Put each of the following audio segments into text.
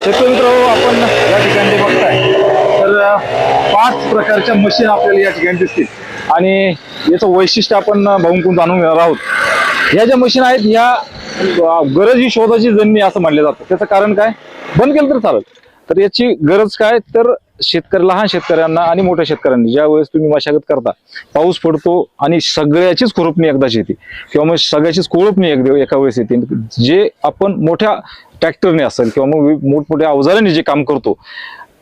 आपण या ठिकाणी बघताय. तर पाच प्रकारच्या मशीन आपल्याला या ठिकाणी दिसतील. आणि याचं वैशिष्ट्य आपण भाऊंकून जाणून घेणार आहोत. या ज्या मशीन आहेत ह्या गरज ही शोधाची जन्मी असं म्हणलं जातं. त्याचं कारण काय? बंद केलं तर चालेल. तर याची गरज काय? तर शेतकरी लहान शेतकऱ्यांना आणि मोठ्या शेतकऱ्यांनी ज्या वेळेस तुम्ही मशागत करता पाऊस पडतो आणि सगळ्याचीच खुरपणी एकदाच येते. किंवा मग सगळ्याचीच कोळपणी एकदा एका वेळेस येते. जे आपण मोठ्या ट्रॅक्टरने असेल किंवा मग मोठमोठ्या अवजारांनी जे काम करतो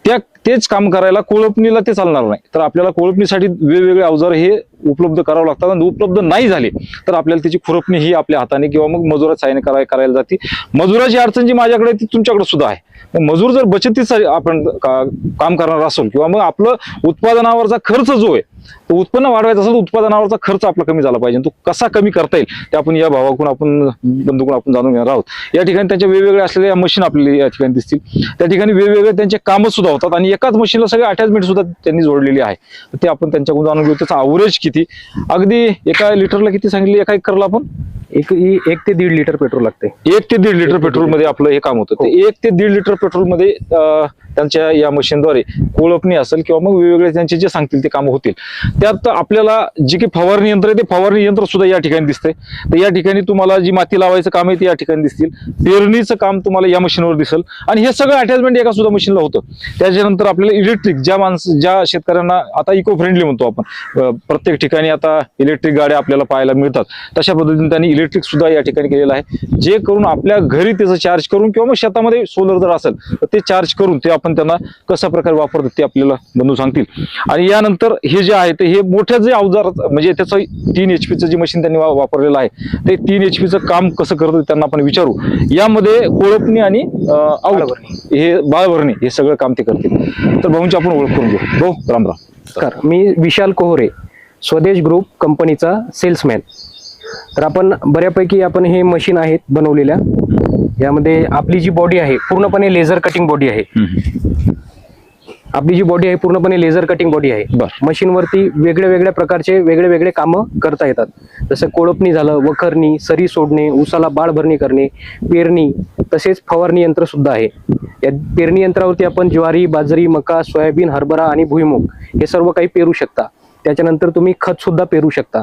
त्या तेच काम करायला कोळपणीला ते चालणार नाही. तर आपल्याला कोळपणीसाठी वेगवेगळे अवजार हे उपलब्ध करावं लागतात आणि उपलब्ध नाही झाले तर आपल्याला त्याची खुरपणी ही आपल्या हाताने किंवा मग मजुरात साहाय्याने कराय करायला जाते. मजुराची अडचण जी माझ्याकडे ती तुमच्याकडे सुद्धा आहे. मग मजूर जर बचतीसाठी आपण का- काम करणार असेल किंवा मग आपलं उत्पादनावरचा खर्च जो आहे तो उत्पन्न वाढवायचा असेल तर उत्पादनावरचा खर्च आपला कमी झाला पाहिजे. तो कसा कमी करता येईल ते आपण या भावाकडून आपण बंधूकडून आपण जाणून घेणार आहोत. या ठिकाणी त्यांच्या वेगवेगळ्या असलेल्या मशीन आपल्याला या ठिकाणी दिसतील. त्या ठिकाणी वेगवेगळे त्यांचे कामं सुद्धा होतात आणि एकाच मशीनला सगळे अटॅचमेंट सुद्धा त्यांनी जोडलेली आहे. ते आपण त्यांच्याकडून जाणून घेऊ. त्याचा अवरेज किती? अगदी एका लिटरला किती सांगितले? एका एकरला आपण? एक एक ते दीड लिटर पेट्रोल लागते. एक ते दीड लिटर पेट्रोलमध्ये आपलं हे काम होतं. ते एक ते दीड लिटर पेट्रोलमध्ये अं, त्यांच्या या मशीनद्वारे कोळपणी असेल किंवा मग वेगवेगळे त्यांचे जे सांगतील ते कामं होतील. त्यात आपल्याला जे काही फवारणी यंत्र आहे ते फवारणी यंत्र सुद्धा या ठिकाणी दिसतंय. तर या ठिकाणी तुम्हाला जी माती लावायचं काम आहे ते या ठिकाणी दिसतील. पेरणीचं काम तुम्हाला या मशीनवर दिसेल. आणि हे सगळं अटॅचमेंट एका सुद्धा मशीनला होतं. त्याच्यानंतर आपल्याला इलेक्ट्रिक ज्या माणसं ज्या शेतकऱ्यांना आता इको फ्रेंडली म्हणतो आपण. प्रत्येक ठिकाणी आता इलेक्ट्रिक गाड्या आपल्याला पाहायला मिळतात. तशा पद्धतीने त्यांनी इलेक्ट्रिक सुद्धा या ठिकाणी केलेलं आहे. जे करून आपल्या घरी त्याचं चार्ज करून किंवा मग शेतामध्ये सोलर जर असेल तर ते चार्ज करून ते आपण त्यांना कशा प्रकारे वापरतात ते आपल्याला बंधू सांगतील. आणि यानंतर हे जे आहे ते हे मोठ्या जे अवजार म्हणजे त्याचं तीन एच पीचं जे मशीन त्यांनी वापरलेलं आहे ते तीन एच पीचं काम कसं करतं त्यांना आपण विचारू. यामध्ये कोळपणी आणि अं, आऊट हे बाळभरणी हे सगळं काम ते करतील. तर भाऊंची आपण ओळख करून घेऊ. भाऊ राम राम. मी विशाल कोहरे स्वदेश ग्रुप कंपनीचा सेल्समॅन तर आपण बऱ्यापैकी आपण हे मशीन आहेत बनवलेल्या. यामध्ये आपली जी बॉडी आहे पूर्णपणे लेझर कटिंग बॉडी आहे. आपली जी बॉडी आहे पूर्णपणे लेझर कटिंग बॉडी आहे. मशीनवरती वेगळ्या वेगळ्या प्रकारचे वेगळे वेगळे कामं करता येतात. जसं कोळपणी झालं वखरणी सरी सोडणे उसाला बाळ भरणी करणे पेरणी तसेच फवारणी यंत्र सुद्धा आहे. या पेरणी यंत्रावरती आपण ज्वारी बाजरी मका सोयाबीन हरभरा आणि भुईमुग हे सर्व काही पेरू शकता. त्याच्यानंतर तुम्ही खत सुद्धा पेरू शकता.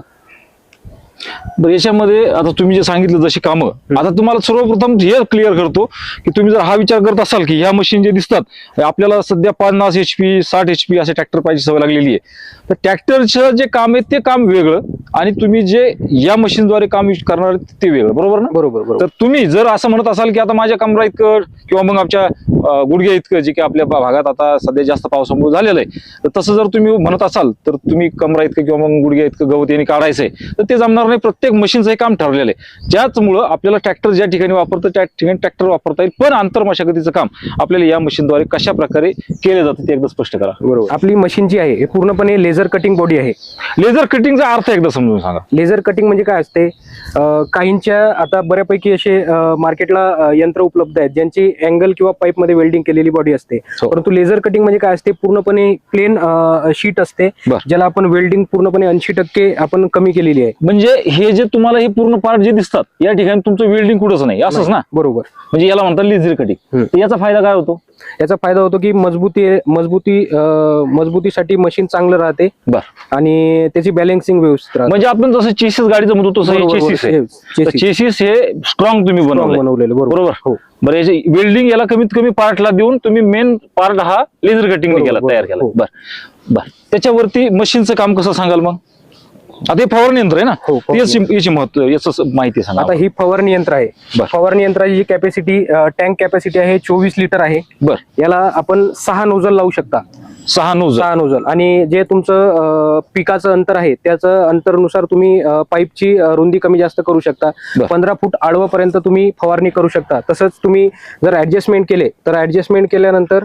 बरं याच्यामध्ये आता तुम्ही जे सांगितलं जशी कामं आता तुम्हाला सर्वप्रथम हे क्लिअर करतो की तुम्ही जर हा विचार करत असाल की ह्या मशीन जे दिसतात आपल्याला सध्या पन्नास एच पी साठ एच पी असे ट्रॅक्टर पाहिजे सवय लागलेली आहे. तर ट्रॅक्टरचं जे काम आहे ते काम वेगळं आणि तुम्ही जे या मशीनद्वारे काम यूज करणार ते वेगळं. बरोबर ना? बरोबर तर तुम्ही जर असं म्हणत असाल की आता माझ्या कमरा इतकं किंवा मग आमच्या गुडघ्या इतकं जे की आपल्या भागात आता सध्या जास्त पावसामुळे झालेलं आहे. तर तसं जर तुम्ही म्हणत असाल तर तुम्ही कमरा इतकं किंवा मग गुडघ्या इतकं गवत यांनी काढायचंय तर ते जमणार नाही प्रत्येक मशीनचं हे काम ठरलेलं आहे. ज्याचमुळं आपल्याला ट्रॅक्टर ज्या ठिकाणी वापरतं त्या ठिकाणी ट्रॅक्टर वापरता येईल. पण आंतर मशागतीचं काम आपल्याला या मशीनद्वारे कशा प्रकारे केले जातं ते एकदा स्पष्ट करा. बरोबर. आपली मशीन जी आहे हे पूर्णपणे लेझर कटिंग बॉडी आहे. लेझर कटिंगचा अर्थ एकदा समजून सांगा. लेझर कटिंग म्हणजे काय असते? अं, काहींच्या आता बऱ्यापैकी असे अं, मार्केटला अं, यंत्र उपलब्ध आहेत ज्यांची अँगल किंवा पाईपमध्ये वेल्डिंग केलेली बॉडी असते. हो. परंतु लेझर कटिंग म्हणजे काय असते? पूर्णपणे प्लेन शीट असते बर. ज्याला आपण वेल्डिंग पूर्णपणे ऐंशी टक्के आपण कमी केलेली आहे. म्हणजे हे जे तुम्हाला हे पूर्ण पार्ट जे दिसतात या ठिकाणी तुमचं वेल्डिंग कुठंच नाही. असंच ना? बरोबर. म्हणजे याला म्हणतात लेझर कटिंग. तर याचा फायदा काय होतो? याचा फायदा होतो की मजबूती मजबूती मजबूतीसाठी मशीन चांगलं राहते बर. आणि त्याची बॅलेन्सिंग व्यवस्थित म्हणजे आपण जसं चेसिस गाडीचं म्हणतो तसं चेसिस आहे. चेसिस हे स्ट्रॉंग तुम्ही बनवलेलं बरोबर. हो. बरं याचे वेल्डिंग याला कमीत कमी पार्टला देऊन तुम्ही मेन पार्ट हा लेझर कटिंग केला. तयार केला. हो. बर बर. त्याच्यावरती मशीनचं काम कसं सांगाल मग? आता हे फवारणी यंत्र आहे ना? हो, फवारणी याची याची महत्त्व याचं माहिती सांगा आता ही फवारणी यंत्र आहे. बर. फवारणी यंत्राची जी कॅपॅसिटी टँक कॅपॅसिटी आहे चोवीस लिटर आहे. बर. याला आपण सहा नोझल लावू शकता. सहा नोज सहा नोझल आणि जे तुमचं अं, पिकाचं अंतर आहे त्याचं अंतरनुसार तुम्ही अं, पाईपची अं, रुंदी कमी जास्त करू शकता. बर. पंधरा फूट आडवपर्यंत तुम्ही फवारणी करू शकता. तसंच तुम्ही जर ऍडजस्टमेंट केले तर ऍडजस्टमेंट केल्यानंतर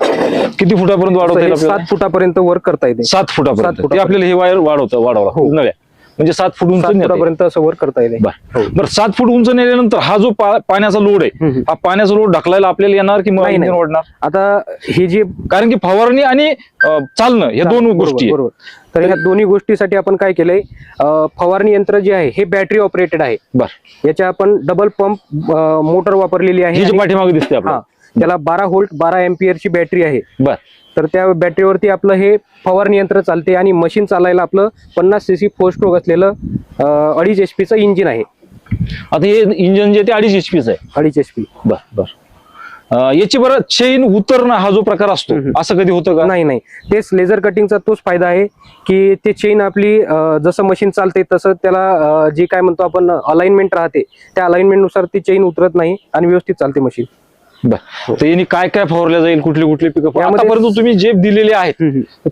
किती फुटापर्यंत वाढवता हे येईल सात? फुटापर्यंत वर करता येते सात फुटापर्यंत सात ते फुटापर्यंत. आपल्याला हे वायर वाढवतं वाढवला हो. नव्या म्हणजे सात फूट उंच सात नेता येईल. फुटापर्यंत असं वर करता येईल बर बर सात फूट उंच नेल्यानंतर हा जो पा- पाण्याचा लोड आहे हम्म. हा पाण्याचा लोड ढकलायला आपल्याला येणार की मग नाही, नाही. इंजिन ओढणार आता हे जे कारण की फवारणी आणि अं, चालणं या दोन बरोबर, गोष्टी आहेत. बरोबर तर ह्या दोन्ही गोष्टीसाठी आपण काय केलंय अं, फवारणी यंत्र जे आहे हे बॅटरी ऑपरेटेड आहे बर याच्या आपण डबल पंप मोटर वापरलेली आहे ही जी आणि- पाठीमागे दिसते हा आपल्याला त्याला बारा व्होल्ट बारा एम्पियर ची बॅटरी आहे. बर. तर त्या बॅटरीवरती आपलं हे फवारणी यंत्र चालते आणि मशीन चालायला आपलं पन्नास सी सी फोर स्ट्रोक असलेलं अडीच एच चं इंजिन आहे. आता हे इंजिन जे ते अडीच एच पीच आहे. अडीच एच पी बर बर. अं, याची बरं चेन उतरणं हा जो प्रकार असतो हम्म. असं कधी होतं का? नाही नाही. तेच लेझर कटिंगचा तोच फायदा आहे की ते चेन आपली अं, जसं मशीन चालते तसं त्याला अं, जे काय म्हणतो आपण अलाइनमेंट राहते त्या alignment नुसार ती चेन उतरत नाही आणि व्यवस्थित चालते मशीन बर. तर यांनी काय काय फवारल्या जाईल कुठली कुठली पिकं यामध्ये- आतापर्यंत तुम्ही जे दिलेले आहेत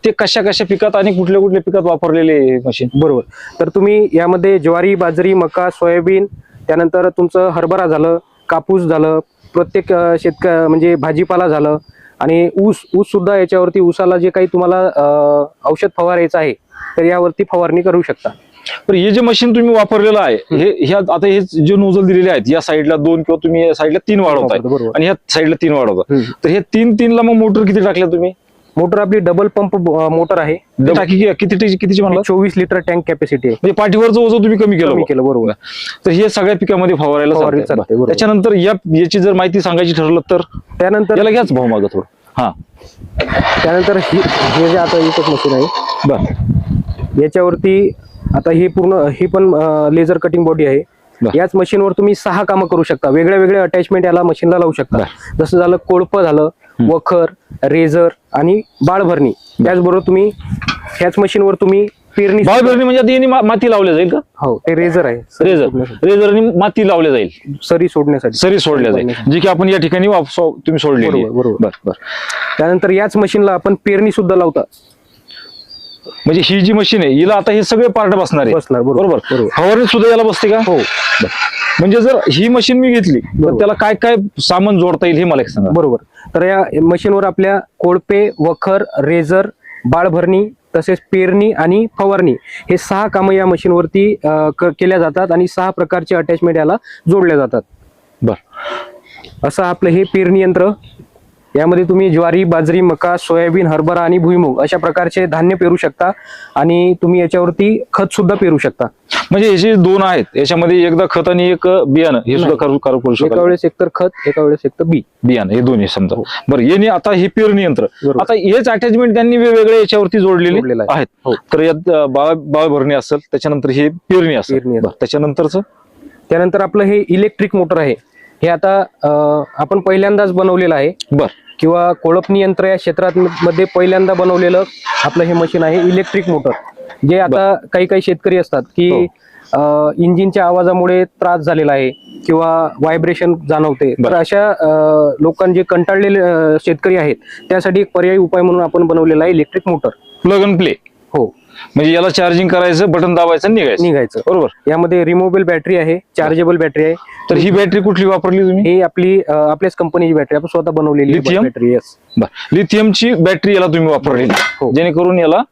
ते कशा कशा पिकात आणि कुठल्या कुठल्या पिकात वापरलेले मशीन बरोबर. तर तुम्ही यामध्ये ज्वारी बाजरी मका सोयाबीन त्यानंतर तुमचं हरभरा झालं कापूस झालं प्रत्येक अं, शेतक म्हणजे भाजीपाला झालं आणि ऊस ऊस सुद्धा याच्यावरती ऊसाला जे काही तुम्हाला अं, औषध फवारायचं आहे तर यावरती फवारणी करू शकता. तर हे जे मशीन तुम्ही वापरलेलं आहे हे ह्या आता हे जे नोजल दिलेले आहेत या साईडला दोन किंवा तुम्ही या साईडला तीन वाढवताय. बरोबर. आणि ह्या साईडला तीन वाढवता. हम्म. तर हे तीन तीनला मग मोटर किती टाकल्या तुम्ही? मोटर आपली डबल पंप मोटर आहे. टाकी कि- किती किती- कितीची म्हणला? चोवीस लिटर टँक कॅपॅसिटी आहे. म्हणजे पाठीवरचं वजन तुम्ही कमी केलं कमी. केलं बरोबर. तर हे सगळ्या पिकामध्ये फवारायला चालतंय. बरोबर. त्याच्यानंतर या याची जर माहिती सांगायची ठरलं तर? त्यानंतर याला घ्याच भाऊ मागं थोडं. हा. त्यानंतर हे हे जे आता एकच मशीन आहे. बर. याच्यावरती आता ही पूर्ण ही पण लेझर कटिंग बॉडी आहे. याच मशीनवर तुम्ही सहा कामं करू शकता. वेगळ्या वेगळ्या अटॅचमेंट याला मशीनला लावू शकता. जसं झालं कोळपं झालं वखर रेझर आणि बाळभरणी त्याचबरोबर तुम्ही ह्याच मशीनवर तुम्ही पेरणी बाळ भरणी म्हणजे माती लावल्या जाईल का? हो ते रेझर आहे. रेझर. रेझरनी माती लावल्या जाईल. सरी सोडण्यासाठी. सरी सोडल्या जाईल. जी की आपण या ठिकाणी तुम्ही सोडलेली आहे. बरोबर, बरोबर. बर बर. त्यानंतर याच मशीनला आपण पेरणी सुद्धा लावता. म्हणजे ही जी मशीन आहे हिला आता हे सगळे पार्ट बसणार आहे. बसणार, बरोबर. फवारणी सुद्धा याला बसते का? हो. म्हणजे जर ही मशीन मी घेतली तर. त्याला काय काय सामान जोडता येईल हे मला एक सांगा. बरोबर. तर या मशीनवर आपल्या कोळपे वखर रेझर बाळभरणी तसेच पेरणी आणि फवारणी हे सहा कामं या मशीनवरती केल्या जातात आणि सहा प्रकारचे अटॅचमेंट याला जोडल्या जातात. बर. असं आपलं हे पेरणी यंत्र यामध्ये तुम्ही ज्वारी बाजरी मका सोयाबीन हरभरा आणि भुईमुग अशा प्रकारचे धान्य पेरू शकता आणि तुम्ही याच्यावरती खत सुद्धा पेरू शकता म्हणजे हे जे दोन आहेत याच्यामध्ये एकदा खत आणि एक बियाणं हे सुद्धा. करू करू करू एका वेळेस एकतर खत एका वेळेस एकतर बी बियाणं हे दोन्ही समजा बरं याने आता हे पेरणी यंत्र बरोबर. आता हेच अटॅचमेंट त्यांनी वेगवेगळे याच्यावरती जोडलेले जोडलेलं आहे. आहेत हो. तर यात अं, बाळ बाळ भरणी असेल त्याच्यानंतर हे पेरणी असेल पेरणी असेल. बरं, त्याच्यानंतरच त्यानंतर आपलं हे इलेक्ट्रिक मोटर आहे हे आता अं, आपण पहिल्यांदाच बनवलेलं आहे. बर. किंवा कोळपणी यंत्र या क्षेत्रात मध्ये पहिल्यांदा बनवलेलं आपलं हे मशीन आहे इलेक्ट्रिक मोटर. जे आता काही काही शेतकरी असतात की हो. अं, इंजिनच्या आवाजामुळे त्रास झालेला आहे किंवा व्हायब्रेशन जाणवते. तर बरं. अशा अं, जे कंटाळलेले अं, शेतकरी आहेत त्यासाठी एक पर्यायी उपाय म्हणून आपण बनवलेला आहे electric motor. Plug and play. हो. म्हणजे याला चार्जिंग करायचं बटन दाबायचं आणि निघायचं. निघायचं. बरोबर? यामध्ये रिमूव्हेबल बॅटरी आहे चार्जेबल बॅटरी आहे. तर ही बॅटरी कुठली वापरली तुम्ही? ही आपली अं, आपल्याच कंपनीची बॅटरी आपण स्वतः बनवलेली Lithium? बॅटरी येस बर. लिथियमची बॅटरी याला तुम्ही वापरलेली हो. जेणेकरून याला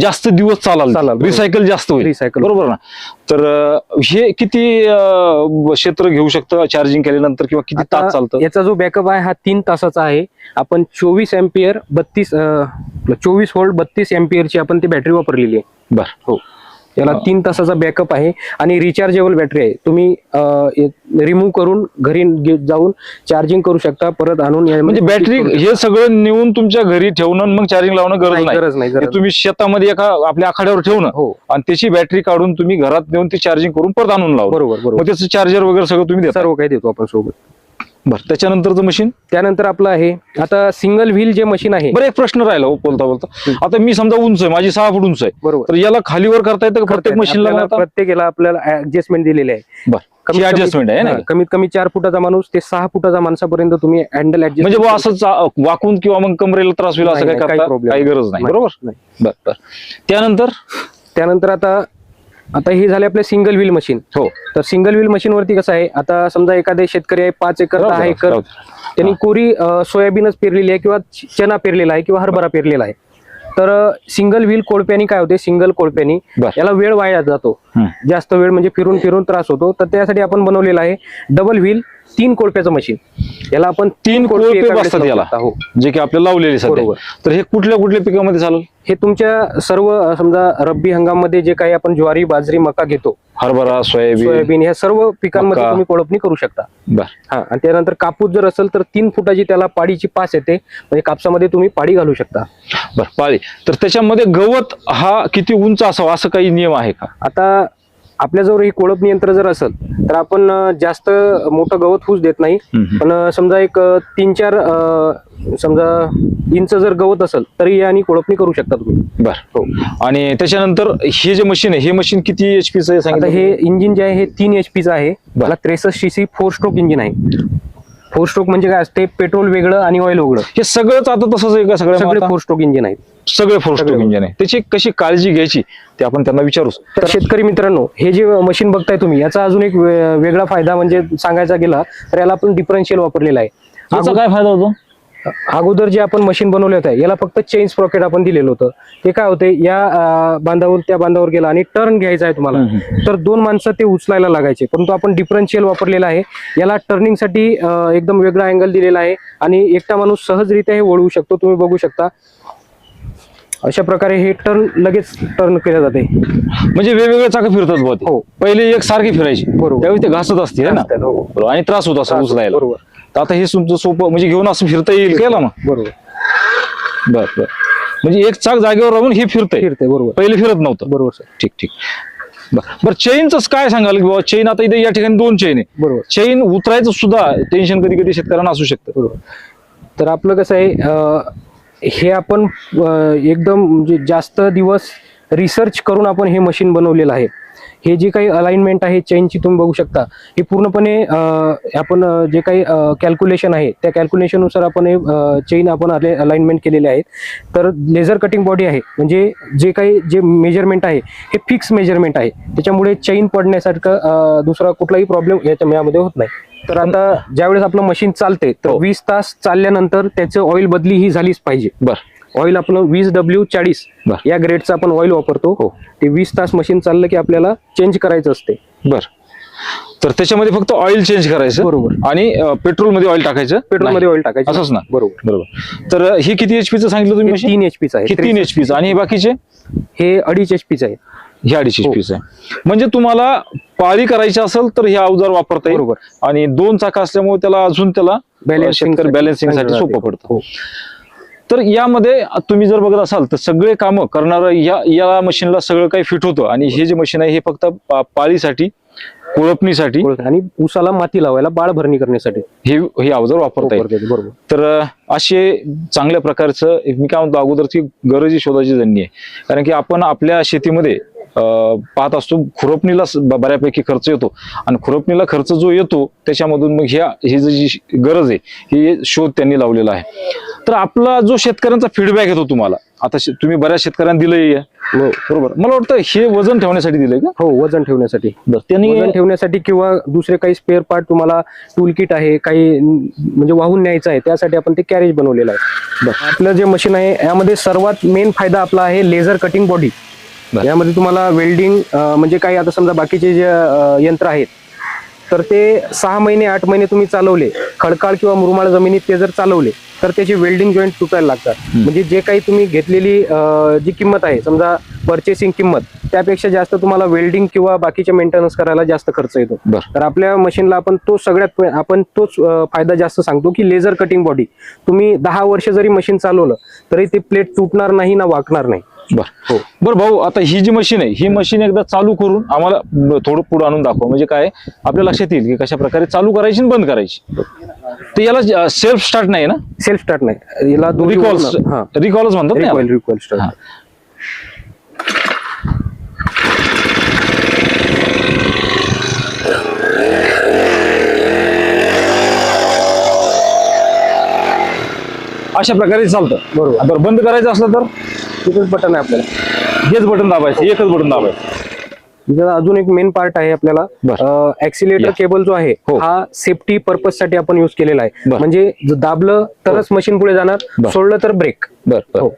जास्त दिवस चालाल चालाल. रिसायकल जास्त होईल. Recycle. बरोबर ना? तर अं, हे किती अं, क्षेत्र घेऊ शकतं चार्जिंग केल्यानंतर किंवा किती तास चालतं? याचा जो बॅकअप आहे हा तीन तासाचा आहे. आपण चोवीस एम्पियर बत्तीस चोवीस व्होल्ट बत्तीस एम्पियरची आपण ती बॅटरी वापरलेली आहे. बर. हो. याला तीन तासाचा बॅकअप आहे. आणि रिचार्जेबल बॅटरी आहे. तुम्ही रिमूव्ह करून घरी जाऊन चार्जिंग करू शकता. परत आणून म्हणजे बॅटरी. हे सगळं नेऊन तुमच्या घरी ठेवणं आणि मग चार्जिंग लावणं गरज नाही, नाही. गरज नाही, तुम्ही शेतामध्ये एका आपल्या आखाड्यावर ठेवणं हो. आणि त्याची बॅटरी काढून तुम्ही घरात नेऊन ती चार्जिंग करून परत आणून लावणं. बरोबर बरोबर. त्याचं चार्जर वगैरे सगळं तुम्ही सर्व काही देतो आपण सोबत. बरं त्याच्यानंतरचं मशीन त्यानंतर आपलं आहे आता सिंगल व्हील जे मशीन आहे. बरं एक प्रश्न राहिला हो बोलता बोलता. आता मी समजा उंच आहे माझी सहा फूट उंच आहे. बरोबर. तर याला खालीवर करता येतं का प्रत्येक मशीनला आपल्याला प्रत्येक याला आपल्याला ऍडजस्टमेंट दिलेले आहे. बरं ऍडजस्टमेंट आहे ना? हा, कमीत कमी चार फुटाचा माणूस ते सहा फुटाचा माणसापर्यंत तुम्ही हँडल ऍडजस्ट म्हणजे बुवा असं चा- वाकून किंवा मग कमरेला त्रास होईल असं नाही, काय नाही, काही करता problem काही गरज नाही. बरोबर. नाही. बर बर. त्यानंतर? त्यानंतर आता आता हे झाले आपले सिंगल व्हील मशीन हो. तर सिंगल व्हील मशीन वरती कसं आहे आता समजा एखादे शेतकरी आहे पाच एकर दहा एकर. त्यांनी कोरी सोयाबीनच पेरलेली आहे किंवा चना पेरलेला आहे किंवा हरभरा पेरलेला आहे. तर सिंगल व्हील कोळप्यानी काय होते? सिंगल कोळप्यानी. याला वेळ वाया जातो. जास्त वेळ म्हणजे फिरून फिरून त्रास होतो. तर त्यासाठी आपण बनवलेलं आहे डबल व्हील तीन कोळप्याचं मशीन. याला आपण तीन कोळपे बसतात याला हो. जे की आपल्याला लावलेले सध्या. तर हे कुठल्या कुठल्या पिकामध्ये चालेल? हे तुमच्या सर्व समजा रब्बी हंगाममध्ये जे काही आपण ज्वारी बाजरी मका घेतो. हरभरा सोयाबीन सोयाबीन ह्या सर्व पिकांमध्ये. तुम्ही कोळपणी करू शकता. बर. हा आणि त्यानंतर कापूस जर असेल तर तीन फुटाची त्याला पाडीची पास येते. म्हणजे कापसामध्ये तुम्ही पाडी घालू शकता. बर पाळी तर त्याच्यामध्ये गवत हा किती उंच असावा असं काही नियम आहे का? आता आपल्याजवळ ही कोळप यंत्र जर असेल तर आपण जास्त मोठं गवत होऊच देत नाही. पण समजा एक तीन चार समजा इंच जर गवत असेल तरी याने कोळपणी करू शकता तुम्ही. बर. हो. आणि त्याच्यानंतर हे जे मशीन आहे हे मशीन किती एच पीचं आहे आता सांगितलं? हे इंजिन जे आहे हे तीन एच पीचं आहे. मला त्रेसष्ट C C four stroke engine आहे. फोर स्ट्रोक म्हणजे काय असते? पेट्रोल वेगळं आणि ऑइल वेगळं हे सगळंच आता तसंच आहे का सगळे सगळं फोर स्ट्रोक इंजिन आहेत. सगळे फोर स्ट्रोक इंजिन आहे त्याची कशी काळजी घ्यायची ते आपण त्यांना विचारू. तर शेतकरी मित्रांनो हे जे मशीन बघताय तुम्ही याचा अजून एक वे- वेगळा फायदा म्हणजे सांगायचा गेला तर याला आपण डिफरन्शियल वापरलेला आहे. याचा काय फायदा होतो? अगोदर जे आपण मशीन बनवले होते याला फक्त चेंज प्रॉकेट आपण दिलेलं होतं ते काय होते या बांधावर त्या बांधावर गेला आणि टर्न घ्यायचा आहे तुम्हाला तर दोन माणसं ते उचलायला लागायचे परंतु आपण डिफरन्शियल वापरलेला आहे याला टर्निंगसाठी एकदम वेगळा अँगल दिलेला आहे आणि एकटा माणूस सहजरित्या हे वळवू शकतो तुम्ही बघू शकता अशा प्रकारे हे टर्न लगेच टर्न केलं जाते म्हणजे वेगवेगळे चाक फिरतात बुवा ते. हो. पहिले एक सारखी फिरायची बरोबर. त्यावेळी ते घासत असते है. आणि त्रास होत असं त्रास होतो, उचलायला बरोबर. तर आता हे तुमचं सोपं म्हणजे घेऊन असं फिरता येईल केला मग? बरोबर. बर बर. म्हणजे एक चाक जागेवर राहून हे फिरतंय. फिरते बरोबर. पहिले फिरत नव्हतं. बरोबर सर. ठीक ठीक. बर. बर चेनच काय सांगाल की बाबा चेन आता इथे या ठिकाणी दोन चेन आहे. बरोबर. चेन उतरायचं सुद्धा टेन्शन कधी कधी शेतकऱ्यांना असू शकतं. बरोबर. तर आपलं कसं आहे अं, हे आपण अं, एकदम म्हणजे जास्त दिवस रिसर्च करून आपण हे मशीन बनवलेलं आहे. हे जे काही अलाइनमेंट आहे चेनची तुम्ही बघू शकता. हे पूर्णपणे आपण जे काही कॅल्क्युलेशन आहे त्या कॅल्क्युलेशननुसार आपण हे चेन आपण अलाइनमेंट केलेले आहेत. तर लेझर कटिंग बॉडी आहे. म्हणजे जे काही जे मेजरमेंट आहे हे फिक्स मेजरमेंट आहे. त्याच्यामुळे चेन पडण्यासारखं दुसरा कुठलाही प्रॉब्लेम याच्या यामध्ये होत नाही. तर आता ज्यावेळेस आपलं मशीन चालते तर हो. वीस तास चालल्यानंतर त्याचं ऑइल बदली ही झालीच पाहिजे. बर. ऑइल आपलं वीस डब्ल्यू चाळीस बर. या ग्रेडचं आपण ऑइल वापरतो हो. ते वीस तास मशीन चाललं की आपल्याला चेंज करायचं असते बर तर त्याच्यामध्ये फक्त ऑइल चेंज करायचं बरोबर. आणि पेट्रोलमध्ये ऑइल टाकायचं पेट्रोलमध्ये नाही. ऑइल टाकायचं असंच ना बरोबर बरोबर तर हे किती एचपीचं सांगितलं तुम्ही हे machine? तीन एचपीच आहे हे तीन एचपीचं आणि हे बाकीचे हे अडीच एचपीच आहे हे अडीच हो. एचपीचं आहे म्हणजे तुम्हाला पाळी करायची असेल तर हे अवजार वापरता येईल बरोबर. आणि दोन चाक असल्यामुळे त्याला अजून त्याला साठी बॅलन्सिंगसाठी सोपं. पडतं हो. तर यामध्ये तुम्ही जर बघत असाल तर सगळे कामं करणारं या या मशीनला सगळं काही फिट होतं. आणि हे जे मशीन आहे हे फक्त पाळीसाठी कोळपणीसाठी. आणि उसाला माती लावायला बाळ भरणी करण्यासाठी. हे हे अवजार वापरता वापरतात, बरोबर. तर असे चांगल्या प्रकारचं मी काय म्हणतो अगोदरची गरज शोधाची जणनी आहे. कारण की आपण आपल्या शेतीमध्ये पाहत असतो. खुरपणीला बऱ्यापैकी खर्च येतो. आणि खुरपणीला खर्च जो येतो त्याच्यामधून मग ह्या ही जी गरज आहे ही शोध त्यांनी लावलेला आहे. तर आपला जो शेतकऱ्यांचा फीडबॅक येतो तुम्हाला आता तुम्ही बऱ्याच शेतकऱ्यांना दिलंय हो. बरोबर. मला वाटतं हे वजन ठेवण्यासाठी दिलंय का? हो वजन ठेवण्यासाठी. त्यांनी वजन ठेवण्यासाठी किंवा दुसरे काही स्पेअर पार्ट तुम्हाला टूल किट आहे काही म्हणजे वाहून न्यायचं आहे त्यासाठी आपण ते कॅरेज बनवलेलं आहे. आपलं जे मशीन आहे यामध्ये सर्वात मेन फायदा आपला आहे लेझर कटिंग बॉडी. यामध्ये तुम्हाला वेल्डिंग म्हणजे काही आता समजा बाकीचे जे यंत्र आहेत तर ते सहा महिने आठ महिने तुम्ही चालवले खडकाळ किंवा मुरमाड जमिनीत ते जर चालवले तर त्याचे वेल्डिंग जॉईंट तुटायला लागतात. म्हणजे जे काही तुम्ही घेतलेली जी किंमत आहे समजा परचेसिंग किंमत त्यापेक्षा जास्त तुम्हाला वेल्डिंग किंवा बाकीचे मेंटेनन्स करायला जास्त खर्च येतो. तर आपल्या मशीनला आपण तो सगळ्यात आपण तोच फायदा जास्त सांगतो की लेझर कटिंग बॉडी तुम्ही दहा वर्ष जरी मशीन चालवलं तरी ते प्लेट तुटणार नाही ना वाकणार नाही. बर. हो. बर भाऊ आता ही जी मशीन आहे ही मशीन एकदा चालू करून आम्हाला ब- थोडं पुढे आणून दाखवा. म्हणजे काय आपल्या लक्षात येईल की कशा प्रकारे चालू करायची आणि बंद करायची. तर याला सेल्फ स्टार्ट नाही ना? सेल्फ स्टार्ट नाही. याला दोन्ही वरून- हा. रिकॉलच म्हणतात ना रिकॉईल याला? Recoil start. अशा प्रकारे चालतं. बरोबर. बरं बंद करायचं असलं तर? तिथेच बटन आहे आपल्याला हेच बटन दाबायचं एकच बटन दाबायचं इथं अजून एक मेन पार्ट आहे आपल्याला. ऍक्सिलेटर या. केबल जो आहे हो. हा सेफ्टी पर्पजसाठी आपण युज केलेला आहे बरं. म्हणजे ज- दाबलं तरच मशीन पुढे जाणार बरं. सोडलं तर ब्रेक बर बर हो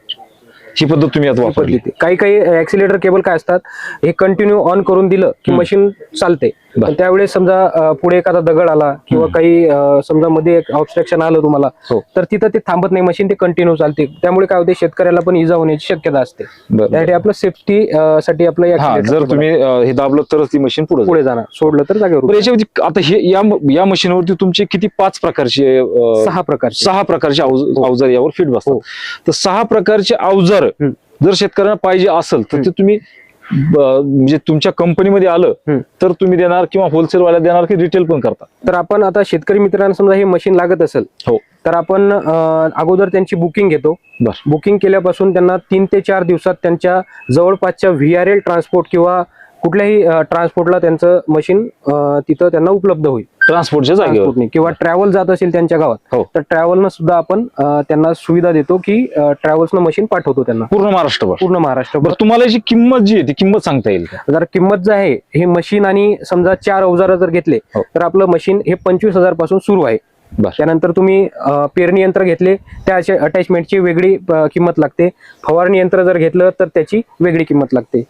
ही पद्धत तुम्ही आता वापरली काही काही ऍक्सिलेटर केबल काय असतात हे कंटिन्यू ऑन करून दिलं की मशीन चालते. पण त्यावेळेस समजा पुढे एखादा दगड आला किंवा काही समजा मध्ये ऑब्स्ट्रक्शन आलं तुम्हाला हो. तर तिथं ते थांबत नाही मशीन ते कंटिन्यू चालते. त्यामुळे काय होते शेतकऱ्याला पण इजा होण्याची शक्यता असते. त्यासाठी आपलं सेफ्टी साठी आपलं हे हा जर तुम्ही हे दाबलं तरच ती मशीन पुढे पुढे जाणार. सोडलं तर जागेवर आता हे या मशीनवरती तुमचे किती पाच प्रकारचे सहा प्रकारचे. सहा प्रकारचे अवज- अवजार यावर फिट बसतात. हो. तर सहा प्रकारचे अवजार. जर शेतकऱ्यांना पाहिजे असेल तर ते तुम्ही म्हणजे तुमच्या कंपनीमध्ये आलं. तर तुम्ही देणार किंवा होलसेल वाल्या देणार की रिटेल पण करता? तर आपण आता शेतकरी मित्रांना समजा हे मशीन लागत असेल हो. तर आपण अगोदर त्यांची बुकिंग घेतो. बुकिंग केल्यापासून त्यांना तीन ते चार दिवसात त्यांच्या जवळपासच्या व्ही आर एल ट्रान्सपोर्ट किंवा कुठल्याही ट्रान्सपोर्टला त्यांचं मशीन तिथं त्यांना उपलब्ध होईल. ट्रान्सपोर्टच्या जागेवर. किंवा ट्रॅव्हल जात असेल त्यांच्या गावात हो. तर ट्रॅव्हलनं सुद्धा आपण त्यांना सुविधा देतो की ट्रॅव्हल्सनं मशीन पाठवतो त्यांना. पूर्ण महाराष्ट्रभर. पूर्ण महाराष्ट्रभर. तुम्हाला याची किंमत जी आहे ती किंमत सांगता येईल जर किंमत जे आहे हे मशीन आणि समजा चार अवजार जर घेतले हो. तर आपलं मशीन हे पंचवीस हजारपासून सुरू आहे. त्यानंतर तुम्ही पेरणी यंत्र घेतले त्याच्या अटॅचमेंटची वेगळी किंमत लागते. फवारणी यंत्र जर घेतलं तर त्याची वेगळी किंमत लागते.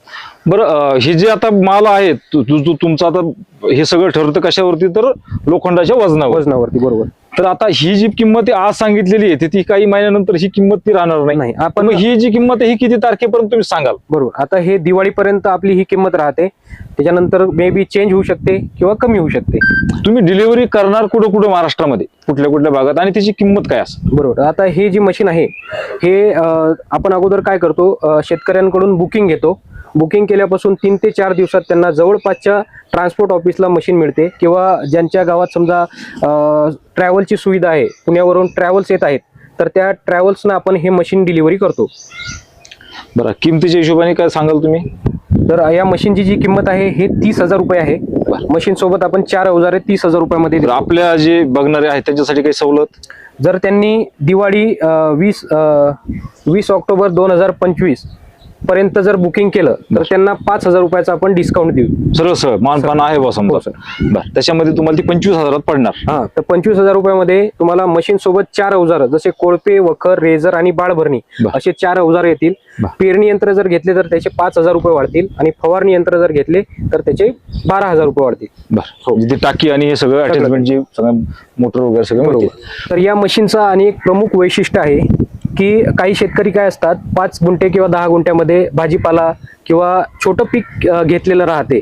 बरं हे जे आता माल आहे तुमचं आता हे सगळं ठरतं कशावरती? तर लोखंडाच्या वजनावर. वजनावरती बरोबर. तर आता ही जी किंमत आज सांगितलेली आहे ती- काही महिन्यानंतर ही किंमत ती राहणार नाही. नाही पण आपण ही जी किंमत आहे ही किती तारखेपर्यंत तुम्ही सांगाल? बरोबर. आता हे दिवाळीपर्यंत आपली ही किंमत राहते. त्याच्यानंतर मे बी चेंज होऊ शकते किंवा कमी होऊ शकते. तुम्ही डिलिव्हरी करणार कुठं कुठं महाराष्ट्रामध्ये? कुठल्या कुठल्या भागात? आणि त्याची किंमत काय असेल बरोबर. आता हे जी मशीन आहे हे आपण अगोदर काय करतो शेतकऱ्यांकडून बुकिंग घेतो. बुकिंग केल्यापासून तीन ते चार दिवसात त्यांना जवळपासच्या ट्रान्सपोर्ट ऑफिसला मशीन मिळते. किंवा ज्यांच्या गावात समजा ट्रॅव्हलची सुविधा आहे पुण्यावरून ट्रॅव्हल्स येत आहेत तर त्या ट्रॅव्हल्सना आपण हे मशीन डिलिव्हरी करतो. बरं किमतीच्या हिशोबाने काय सांगाल तुम्ही? तर या मशीनची जी किंमत आहे हे तीस हजार रुपये आहे. मशीन सोबत आपण चार अवजारे तीस हजार रुपयामध्ये. आपल्या जे बघणारे आहेत त्यांच्यासाठी काही सवलत? जर त्यांनी दिवाळी वीस वीस ऑक्टोबर दोन हजार पंचवीस पर्यंत जर बुकिंग केलं तर त्यांना पाच हजार रुपयाचा आपण डिस्काउंट देऊ. सरळ सरळ. मानपान आहे बा हो, समजा सर. बरं. त्याच्यामध्ये तुम्हाला ती पंचवीस हजारात पडणार. हा तर पंचवीस हजार रुपयामध्ये तुम्हाला मशीन सोबत चार अवजार जसे कोळपे वखर रेझर आणि बाळभरणी. असे चार अवजार येतील. पेरणी यंत्र जर घेतले तर त्याचे पाच हजार रुपये वाढतील. आणि फवारणी यंत्र जर घेतले तर त्याचे बारा हजार रुपये वाढतील. बरं. म्हणजे टाकी आणि हे सगळं अटॅचमेंटची सगळं मोटर वगैरे सगळं बरोबर मिळतील. तर या मशीनचा आणि एक प्रमुख वैशिष्ट्य आहे की काही शेतकरी काय असतात पाच गुंठे किंवा दहा गुंठ्यामध्ये भाजीपाला किंवा छोटं पीक घेतलेलं राहते.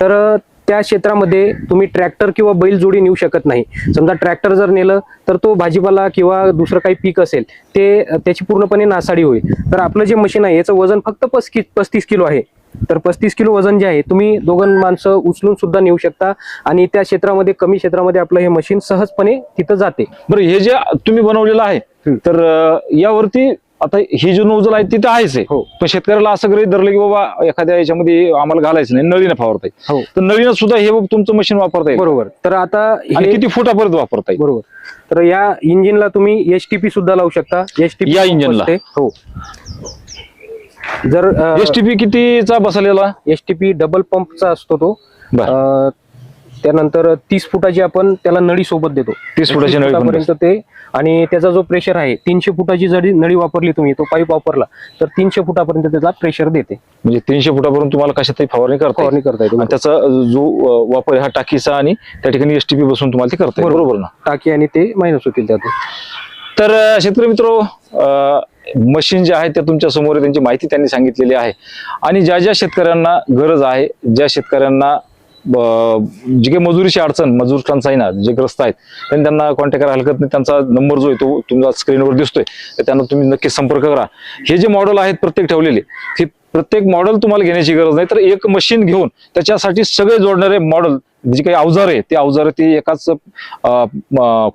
तर त्या क्षेत्रामध्ये तुम्ही ट्रॅक्टर किंवा बैल जोडी नेऊ शकत नाही. समजा ट्रॅक्टर जर नेलं तर तो भाजीपाला किंवा दुसरं काही पीक असेल ते त्याची पूर्णपणे नासाडी होईल. तर आपलं जे मशीन आहे याचं वजन फक्त पस्तीस पस्तीस किलो आहे. तर पस्तीस किलो वजन जे आहे तुम्ही दोघं माणसं उचलून सुद्धा नेऊ शकता आणि त्या क्षेत्रामध्ये कमी क्षेत्रामध्ये आपलं हे मशीन सहजपणे तिथं जाते. बरं हे जे तुम्ही बनवलेलं आहे. तर यावरती आता ही जी नोजल आहे ती तर आहेच आहे. हो. पण शेतकऱ्याला असं गृहीत धरलं की बाबा एखाद्या याच्यामध्ये आम्हाला घालायचं नाही नळीनं फावरता येईल हो. तर नळीनं सुद्धा हे तुमचं मशीन वापरता येईल बरोबर. तर आता किती फुटापर्यंत वापरता येईल बरोबर. तर या इंजिनला तुम्ही एच टी पी सुद्धा लावू शकता. एच टी या इंजिनला? हो. जर एस टी पी कितीचा बसलेला? टी पी डबल पंपचा असतो तो. अं, त्यानंतर तीस फुटाची आपण त्याला नळी सोबत देतो. 30 फुटाची नळी पण फुटापर्यंत ते आणि त्याचा जो प्रेशर आहे तीनशे फुटाची जरी नळी वापरली तुम्ही तो पाईप वापरला तर तीनशे फुटापर्यंत त्याचा प्रेशर देते. म्हणजे तीनशे फुटापर्यंत तुम्हाला कशातही फवारणी करता येईल. फवारणी करता येते आणि त्याचा जो अं, वापर आहे हा टाकीचा आणि त्या ठिकाणी एसटीपी बसून तुम्हाला ते करता येईल. बरोबर. बरोबर ना? टाकी आणि ते मायनस होतील त्यातून. तर अं, शेतकरी मित्र मशीन जे आहे ते तुमच्यासमोर त्यांची माहिती त्यांनी सांगितलेली आहे. आणि ज्या ज्या शेतकऱ्यांना गरज आहे ज्या शेतकऱ्यांना जे काही मजुरीची अडचण मजूर टंचाई ना जे ग्रस्त आहेत त्यांनी त्यांना कॉन्टॅक्ट करायला हरकत नाही. त्यांचा नंबर जो आहे तो तुमचा स्क्रीनवर दिसतोय. तर त्यांना तुम्ही नक्की संपर्क करा. हे जे मॉडेल आहेत प्रत्येक ठेवलेले हे प्रत्येक मॉडेल तुम्हाला घेण्याची गरज नाही. तर एक मशीन घेऊन त्याच्यासाठी सगळे जोडणारे मॉडेल जे काही अवजार आहे ते अवजार ते एकाच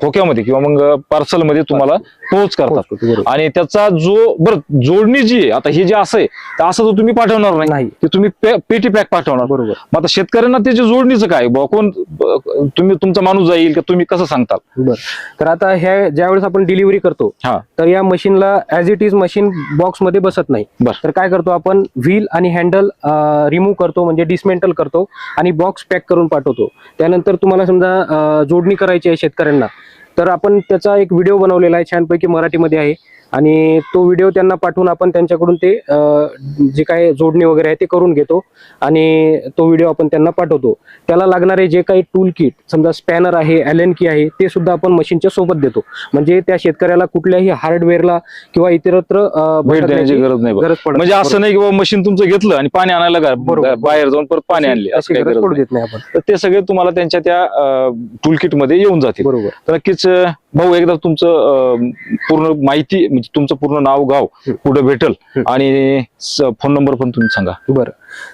खोक्यामध्ये किंवा मग पार्सलमध्ये तुम्हाला पोहोच करतात. आणि त्याचा जो बरं जोडणी जी आहे आता हे जे असं आहे असं तर तुम्ही पाठवणार नाही. ते तुम्ही पेटी पॅक पाठवणार. बरोबर. मग आता शेतकऱ्यांना त्याची जोडणीचं काय कोण तुम्ही तुमचा माणूस जाईल का तुम्ही कसं सांगताल? बर. तर आता ह्या ज्यावेळेस आपण डिलिव्हरी करतो हा. तर या मशीनला ऍज इट इज मशीन बॉक्समध्ये बसत नाही. बर. तर काय करतो आपण? व्हील आणि हँडल रिमूव्ह करतो म्हणजे डिसमेंटल करतो आणि बॉक्स पॅक करून पाठवतो. त्यानंतर तुम्हाला समजा जोडणी करायची आहे शेतकऱ्यांना. तर आपण त्याचा एक व्हिडिओ बनवलेला आहे छानपैकी मराठीमध्ये आहे. आणि तो व्हिडिओ त्यांना पाठवून आपण त्यांच्याकडून ते जे काय जोडणी वगैरे आहे ते करून घेतो आणि तो व्हिडिओ आपण त्यांना पाठवतो. त्याला लागणारे जे काही टूल किट समजा स्पॅनर आहे एलन की आहे ते सुद्धा आपण मशीनच्या सोबत देतो. म्हणजे त्या शेतकऱ्याला कुठल्याही हार्डवेअरला किंवा इतरत्र गरज नाही. गरज पडत म्हणजे असं नाही की बाबा मशीन तुमचं घेतलं आणि पाणी आणायला का बरोबर. बाहेर जाऊन परत पाणी आणले. अशी असं काही गरज पडू. देत नाही आपण. तर ते सगळे तुम्हाला त्यांच्या त्या टूल किटमध्ये येऊन जातील. बरोबर. तर नक्कीच भाऊ एकदा तुमचं पूर्ण माहिती म्हणजे तुमचं पूर्ण नाव गाव कुठं भेटल आणि फोन नंबर पण तुम्ही सांगा. बरं.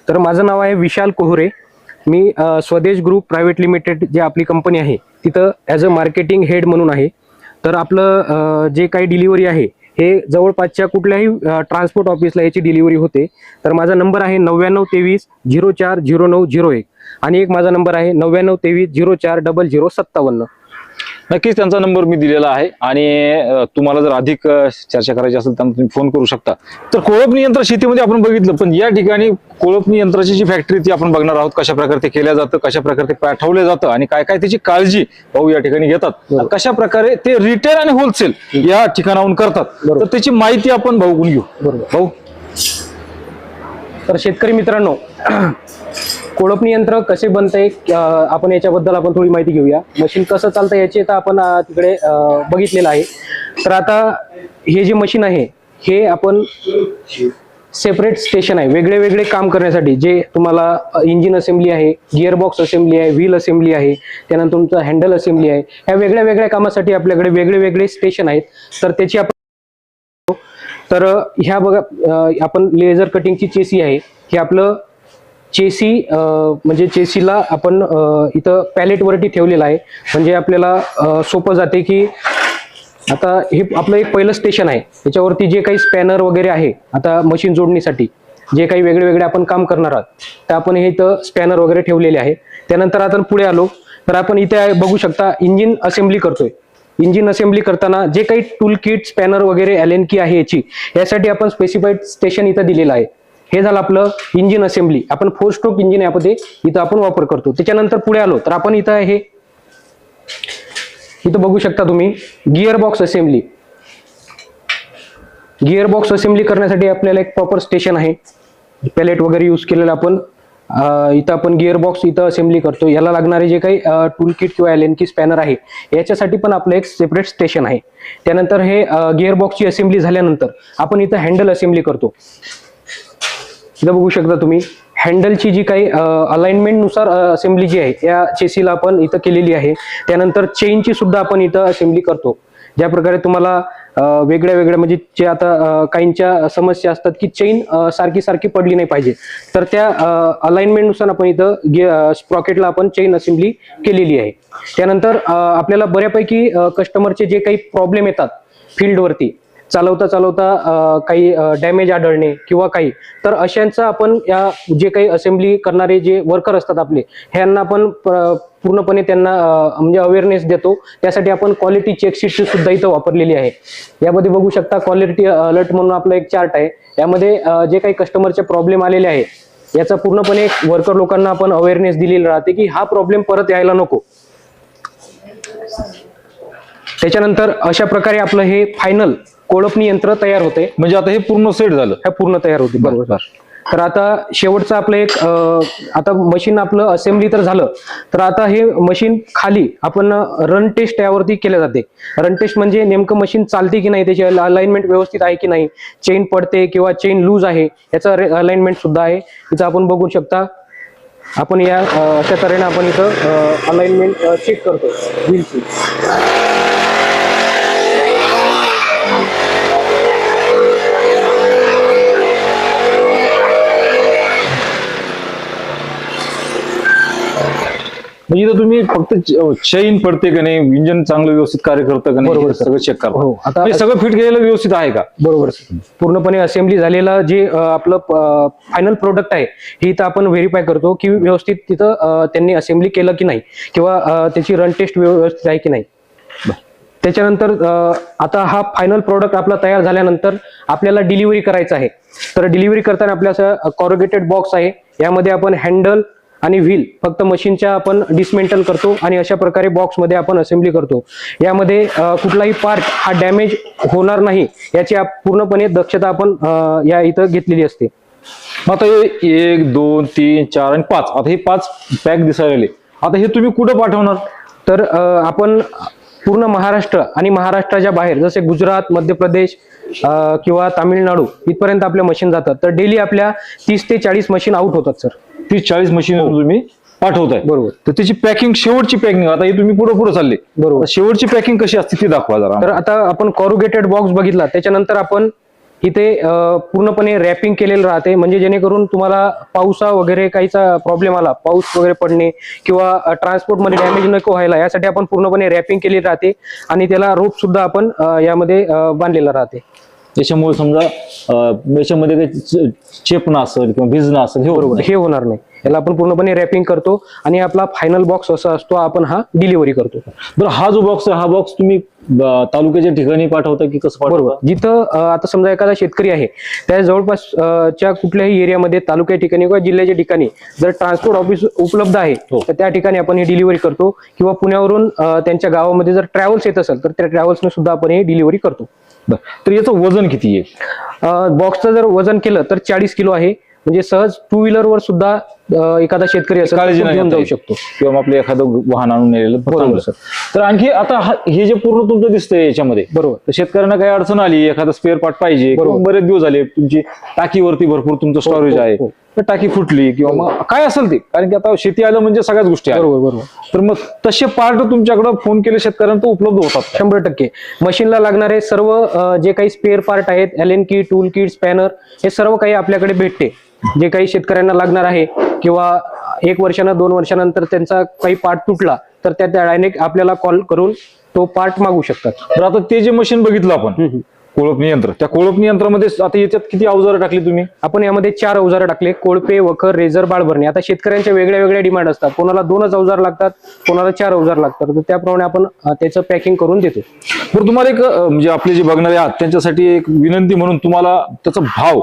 तर माझं नाव आहे विशाल कोहरे. मी स्वदेश ग्रुप प्रायव्हेट लिमिटेड जे आपली कंपनी आहे तिथं ॲज अ मार्केटिंग हेड म्हणून आहे. तर आपलं जे काही डिलिव्हरी आहे हे जवळपासच्या कुठल्याही ट्रान्सपोर्ट ऑफिसला याची डिलिव्हरी होते. तर माझा नंबर आहे नव्याण्णव तेवीस झिरो चार झिरो नऊ झिरो एक. आणि एक माझा नंबर आहे नव्याण्णव तेवीस झिरो चार डबल झिरो सत्तावन्न. नक्कीच त्यांचा नंबर मी दिलेला आहे. आणि तुम्हाला जर अधिक चर्चा करायची असेल तर तुम्ही फोन करू शकता. तर कोळपणी यंत्र शेतीमध्ये आपण बघितलं पण या ठिकाणी कोळपणी यंत्राची जी फॅक्टरी ती आपण बघणार आहोत कशा प्रकारे ते केल्या जातं कशा प्रकारे ते पाठवलं जातं आणि काय काय त्याची काळजी भाऊ या ठिकाणी घेतात. कशा प्रकारे ते रिटेल आणि होलसेल या ठिकाणाहून करतात. तर त्याची माहिती आपण भाऊकडून घेऊ. बरोबर. भाऊ. तर शेतकरी मित्रांनो कोळपणी यंत्र कसे बनतंय आपण याच्याबद्दल आपण थोडी माहिती घेऊया. मशीन कसं चालतं याची तर आपण तिकडे बघितलेलं आहे. तर आता हे जे मशीन आहे हे आपण सेपरेट स्टेशन आहे. वेगळे वेगळे काम करण्यासाठी जे तुम्हाला इंजिन असेंब्ली आहे गिअरबॉक्स असेंब्ली आहे व्हील असेंब्ली आहे त्यानंतर तुमचं हँडल असेंब्ली आहे. ह्या वेगळ्या वेगळ्या कामासाठी आपल्याकडे वेगळे वेगळे स्टेशन आहेत. तर त्याची आपण तर ह्या बघा आपण लेझर कटिंगची चेसी आहे. हे आपलं चेसी म्हणजे चेसीला आपण इथं पॅलेटवरती ठेवलेलं आहे. म्हणजे आपल्याला सोपं जाते की आता हे आपलं एक पहिलं स्टेशन आहे. त्याच्यावरती जे काही स्पॅनर वगैरे आहे आता मशीन जोडणीसाठी जे काही वेगळे वेगळे आपण काम करणार आहात तर आपण हे इथं स्पॅनर वगैरे ठेवलेले आहे. त्यानंतर आपण पुढे आलो तर आपण इथे बघू शकता इंजिन असेंब्ली करतोय. इंजिन असेंब्ली करताना जे काही टूल किट स्पॅनर वगैरे एल की आहे याची यासाठी आपण स्पेसिफाईड स्टेशन इथं दिलेलं आहे. हे झालं आपलं इंजिन असेंब्ली आपण फोर स्ट्रोक इंजिन यामध्ये इथं आपण वापर करतो. त्याच्यानंतर पुढे आलो तर आपण इथं आहे इथं बघू शकता तुम्ही gear box assembly gear box assembly करण्यासाठी आपल्याला एक प्रॉपर स्टेशन आहे. पॅलेट वगैरे यूज केलेलं आपण. इथं आपण गिअर बॉक्स इथं असेंब्ली करतो. याला लागणारे जे काही टूल किट किंवा एल की स्पॅनर आहे याच्यासाठी पण आपलं एक सेपरेट स्टेशन आहे. त्यानंतर हे गिअर बॉक्सची असेंब्ली झाल्यानंतर आपण इथं हँडल असेंब्ली करतो. इथं बघू शकता तुम्ही. हँडलची जी काही अलाइनमेंटनुसार असेंब्ली जी आहे या चेसीला आपण इथं केलेली आहे. त्यानंतर चेनची सुद्धा आपण इथं असेंब्ली करतो. ज्या प्रकारे तुम्हाला वेगळ्या वेगळ्या म्हणजे जे आता काहींच्या समस्या असतात की चेन सारखी सारखी पडली नाही पाहिजे. तर त्या अलाइनमेंटनुसार आपण इथं स्प्रॉकेटला आपण चेन असेंब्ली केलेली आहे. त्यानंतर आपल्याला बऱ्यापैकी कस्टमरचे जे काही प्रॉब्लेम येतात फील्डवरती चालवता चालवता काही डॅमेज आढळणे किंवा काही तर अशांचं आपण या जे काही असेंब्ली करणारे जे वर्कर असतात आपले ह्यांना आपण पूर्णपणे त्यांना म्हणजे अवेअरनेस देतो. त्यासाठी आपण क्वालिटी चेकशीट सुद्धा इथं वापरलेली आहे. यामध्ये बघू शकता क्वालिटी अलर्ट म्हणून आपला एक चार्ट आहे. यामध्ये जे काही कस्टमरचे प्रॉब्लेम आलेले आहे याचा पूर्णपणे वर्कर लोकांना आपण अवेअरनेस दिलेली राहते की हा प्रॉब्लेम परत यायला नको. त्याच्यानंतर अशा प्रकारे आपलं हे फायनल कोळपणी यंत्र तयार होते. म्हणजे आता हे पूर्ण सेट झालं. ह्या पूर्ण तयार होती. बरोबर. तर आता शेवटचं आपलं एक आता मशीन आपलं असेंब्ली तर झालं. तर आता हे मशीन खाली आपण रन टेस्ट यावरती केल्या जाते. रन टेस्ट म्हणजे नेमकं मशीन चालते की नाही त्याची अलाइनमेंट व्यवस्थित आहे की नाही? चेन पडते किंवा चेन लूज आहे याचा अलाइनमेंट सुद्धा आहे. इथं आपण बघू शकता. आपण या अशा तऱ्हेने आपण इथं अलाइनमेंट चेक करतो व्हीलची म्हणजे इथं तुम्ही फक्त चैन पडते का नाही? इंजन चांगलं व्यवस्थित कार्य करतं का नाही? बरोबर, हे सर. सगळं चेक करा. हो, आता- म्हणजे सगळं फिट केलेलं व्यवस्थित आहे का? बरोबर पूर्णपणे असेंब्ली झालेलं जे अं, आपलं फायनल प्रोडक्ट आहे हे इथं आपण व्हेरीफाय करतो की व्यवस्थित तिथं अं, त्यांनी असेंब्ली केलं की नाही? किंवा अं, त्याची रन टेस्ट व्यवस्थित आहे की नाही? त्याच्यानंतर अं, आता हा फायनल प्रोडक्ट आपला तयार झाल्यानंतर आपल्याला डिलिव्हरी करायचं आहे. तर डिलिव्हरी करताना आपल्या असं कॉरोगेटेड बॉक्स आहे. यामध्ये आपण हँडल आणि व्हील फक्त मशीनच्या आपण डिसमेंटल करतो आणि अशा प्रकारे बॉक्समध्ये आपण असेंब्ली करतो. यामध्ये कुठलाही पार्ट हा डॅमेज होणार नाही याची पूर्णपणे दक्षता आपण या इथं घेतलेली असते. आता हे एक दोन तीन चार आणि पाच. आता हे पाच पॅक दिसायला आता हे तुम्ही कुठं पाठवणार? तर आपण पूर्ण महाराष्ट्र आणि महाराष्ट्राच्या बाहेर जसे गुजरात मध्य प्रदेश किंवा तामिळनाडू इथपर्यंत आपल्या मशीन जातात. तर डेली आपल्या तीस ते चाळीस मशीन आउट होतात सर तीस चाळीस मशीन तुम्ही पाठवताय. बरोबर. तर त्याची पॅकिंग शेवटची पॅकिंग आता हे तुम्ही पुढे पुढे चालले. बरोबर. शेवटची पॅकिंग कशी असते ती दाखवा जरा तर आता आपण कॉरुगेटेड बॉक्स बघितला त्याच्यानंतर आपण इथे पूर्णपणे रॅपिंग केलेलं राहते. म्हणजे जेणेकरून तुम्हाला पावसा वगैरे काहीचा प्रॉब्लेम आला पाऊस वगैरे पडणे किंवा ट्रान्सपोर्टमध्ये डॅमेज नको व्हायला यासाठी आपण पूर्णपणे रॅपिंग केली राहते. आणि त्याला रोप सुद्धा आपण यामध्ये बांधलेला राहते. त्याच्यामुळे समजा याच्यामध्ये काही चेपणं असेल किंवा भिजणं असेल हे बरोबर. हे होणार नाही. याला आपण पूर्णपणे रॅपिंग करतो आणि आपला फायनल बॉक्स असा असतो आपण हा डिलिव्हरी करतो. बरं हा जो बॉक्स आहे हा बॉक्स तुम्ही तालुक्याच्या ठिकाणी पाठवता की कसं बरोबर. जिथं आता समजा एखादा शेतकरी आहे त्या जवळपास च्या कुठल्याही एरियामध्ये तालुक्या ठिकाणी किंवा जिल्ह्याच्या ठिकाणी जर ट्रान्सपोर्ट ऑफिस उपलब्ध आहे हो. तर त्या ठिकाणी आपण ही डिलिव्हरी करतो. किंवा पुण्यावरून त्यांच्या गावामध्ये जर ट्रॅव्हल्स येत असेल तर त्या ट्रॅव्हल्सने सुद्धा आपण ही डिलिव्हरी करतो. तर याचं वजन किती आहे? बॉक्सचं जर वजन केलं तर चाळीस किलो आहे. म्हणजे सहज टू व्हीलरवर सुद्धा एखादा शेतकरी असेल काळजी नाही घेऊन जाऊ. शकतो किंवा मग आपलं एखादं वाहन आणून नेलेलं बरोबर, चांगलं. सर. तर आणखी आता हा- हे जे पूर्ण तुमचं दिसतंय याच्यामध्ये बरोबर. तर शेतकऱ्यांना काही अडचण आली एखादा स्पेअर पार्ट पाहिजे. बरेच दिवस झाले तुमची टाकीवरती भरपूर तुमचं स्टोरेज हो, आहे हो. तर टाकी फुटली किंवा मग काय असेल ते कारण की आता शेती आलं म्हणजे सगळ्याच गोष्टी आहेत बरोबर बरोबर तर मग तसे पार्ट तुमच्याकडे फोन केले शेतकऱ्यांना तर उपलब्ध होतात? शंभर टक्के मशीनला लागणारे सर्व जे काही स्पेअर पार्ट आहेत Allen key tool kit spanner हे सर्व काही आपल्याकडे भेटते जे काही शेतकऱ्यांना लागणार आहे किंवा एक वर्षानं दोन वर्षानंतर त्यांचा काही पार्ट तुटला तर त्या डायरेक्ट आपल्याला कॉल करून तो पार्ट मागू शकतात तर आता ते जे मशीन बघितलं आपण. कोळपणी यंत्र त्या कोळपणी यंत्रामध्ये आता याच्यात किती अवजारं टाकली तुम्ही? आपण यामध्ये चार अवजारं टाकले. कोळपे वखर रेझर बाळभरणी आता शेतकऱ्यांच्या वेगळ्या वेगळ्या डिमांड असतात. कोणाला दोनच अवजार लागतात कोणाला चार अवजार लागतात. तर त्याप्रमाणे आपण त्याचं पॅकिंग करून देतो. बरं तुम्हाला एक म्हणजे आपले जे बघणारे आहात त्यांच्यासाठी एक विनंती म्हणून तुम्हाला त्याचा भाव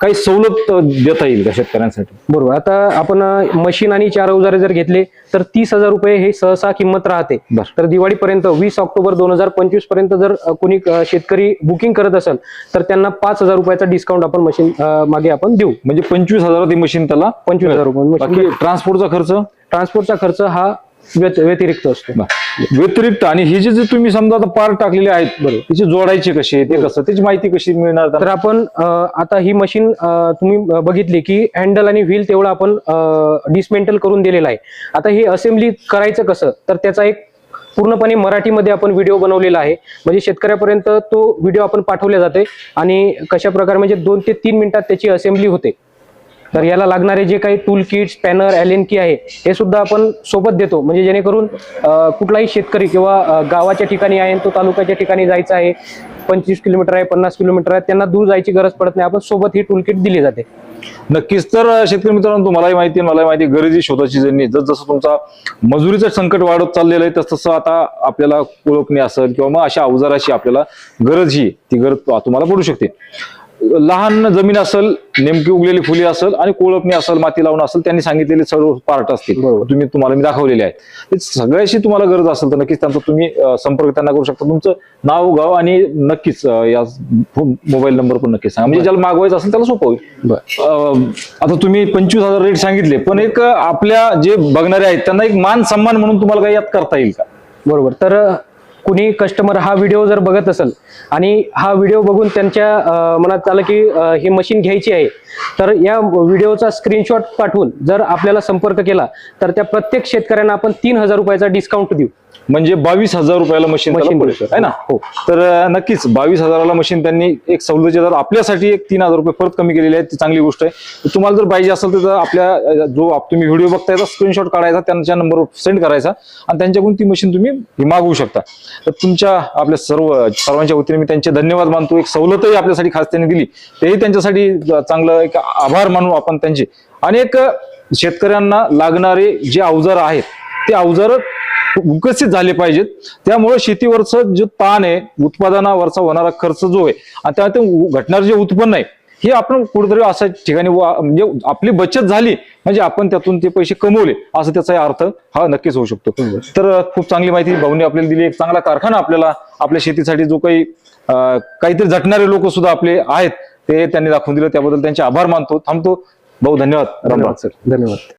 काही सवलत देता येईल का शेतकऱ्यांसाठी? बरोबर. आता आपण मशीन आणि चार अवजारे जर घेतले तर तीस हजार रुपये हे सहसा किंमत राहते. तर दिवाळीपर्यंत वीस ऑक्टोबर दोन हजार पंचवीसपर्यंत जर कोणी शेतकरी बुकिंग करत असेल तर त्यांना पाच हजार रुपयाचा डिस्काउंट आपण मशीन मागे आपण देऊ. म्हणजे पंचवीस हजारात ही मशीन त्याला? पंचवीस हजार रुपये. ट्रान्सपोर्टचा खर्च? ट्रान्सपोर्टचा खर्च हा व्यत- व्यतिरिक्त असतो. व्यतिरिक्त आणि हे जे तुम्ही समजा आता पार्ट टाकलेले आहेत बरोबर. त्याचे जोडायचे कसे ते कसं? त्याची माहिती कशी मिळणार तर? आपण आता ही मशीन तुम्ही बघितली की हँडल आणि व्हील तेवढं आपण डिसमेंटल करून दिलेलं आहे. आता ही असेंब्ली करायचं कसं? तर त्याचा एक पूर्णपणे मराठीमध्ये आपण व्हिडिओ बनवलेला आहे. म्हणजे शेतकऱ्यापर्यंत तो व्हिडिओ आपण पाठवले जाते आणि कशा प्रकारे म्हणजे दोन ते तीन मिनिटात त्याची असेंब्ली होते. तर याला लागणारे जे काही tool kit spanner L key आहे हे सुद्धा आपण सोबत देतो. म्हणजे जेणेकरून कुठलाही शेतकरी किंवा गावाच्या ठिकाणी आहे तो तालुक्याच्या ठिकाणी जायचा आहे पंचवीस किलोमीटर आहे पन्नास किलोमीटर आहे त्यांना दूर जायची गरज पडत नाही. आपण सोबत ही टूल किट दिली जाते. नक्कीच. तर शेतकरी मित्रांनो तुम्हालाही माहिती आहे मलाही माहिती आहे, गरजी शोधाची जर्नी जस जसं तुमचा मजुरीचं संकट वाढत चाललेलं आहे तस तसं आता आपल्याला ओळखणे असेल किंवा मग अशा अवजाराची आपल्याला गरज ही ती गरज तुम्हाला पडू शकते. लहान जमीन असेल नेमकी उगलेली फुले असेल आणि कोळपणी असेल माती लावून असेल त्यांनी सांगितलेले सर्व पार्ट असतील. तुम्ही तुम्हाला मी दाखवलेले आहेत. सगळ्याशी तुम्हाला गरज असेल तर नक्कीच त्यांचा तुम्ही संपर्क त्यांना करू शकता. तुमचं नाव गाव आणि नक्कीच या मोबाईल नंबर पण नक्कीच सांगा. म्हणजे ज्याला मागवायचं असेल त्याला सोपं होईल. आता तुम्ही पंचवीस हजार रेट सांगितले पण एक आपल्या जे बघणारे आहेत त्यांना एक मान सन्मान म्हणून तुम्हाला काही यात करता येईल का? बरोबर. तर कुणी कस्टमर हा व्हिडिओ जर बघत असेल आणि हा व्हिडिओ बघून त्यांच्या मनात आलं की ही मशीन घ्यायची आहे तर या व्हिडिओचा स्क्रीनशॉट पाठवून जर आपल्याला संपर्क केला तर त्या प्रत्येक शेतकऱ्यांना आपण तीन हजार रुपयाचा डिस्काउंट देऊ. म्हणजे बावीस हजार रुपयाला मशीन. आहे ना? हो. तर नक्कीच बावीस हजाराला मशीन त्यांनी एक सवलतीचे दर आपल्यासाठी एक तीन हजार रुपये परत कमी केलेले आहेत. ती चांगली गोष्ट आहे. तुम्हाला जर पाहिजे असेल तर आपल्या जो तुम्ही व्हिडिओ बघताय स्क्रीनशॉट काढायचा त्यांच्या नंबरवर सेंड करायचा आणि त्यांच्याकडून ती मशीन तुम्ही मागवू शकता. तर तुमच्या आपल्या सर्व सर्वांच्या वतीने मी त्यांचे धन्यवाद मानतो. एक सवलतही आपल्यासाठी खास त्यांनी दिली. तेही त्यांच्यासाठी चांगलं एक आभार मानू आपण त्यांचे. एक शेतकऱ्यांना लागणारे जे अवजार आहेत ते अवजार विकसित झाले पाहिजेत. त्यामुळे शेतीवरचं जो ताण आहे उत्पादनावरचा होणारा खर्च जो आहे आणि त्या ते घटणारं जे उत्पन्न आहे हे आपण कुठेतरी अशा ठिकाणी वा- म्हणजे आपली बचत झाली म्हणजे आपण त्यातून ते पैसे कमवले असं त्याचा अर्थ हा नक्कीच होऊ शकतो. तर खूप चांगली माहिती भाऊनी आपल्याला दिली एक चांगला कारखाना आपल्याला आपल्या शेतीसाठी जो काही काहीतरी झटणारे लोक सुद्धा आपले आहेत ते त्यांनी दाखवून दिलं त्याबद्दल त्यांचे आभार मानतो. थांबतो. भाऊ धन्यवाद. धन्यवाद सर. धन्यवाद.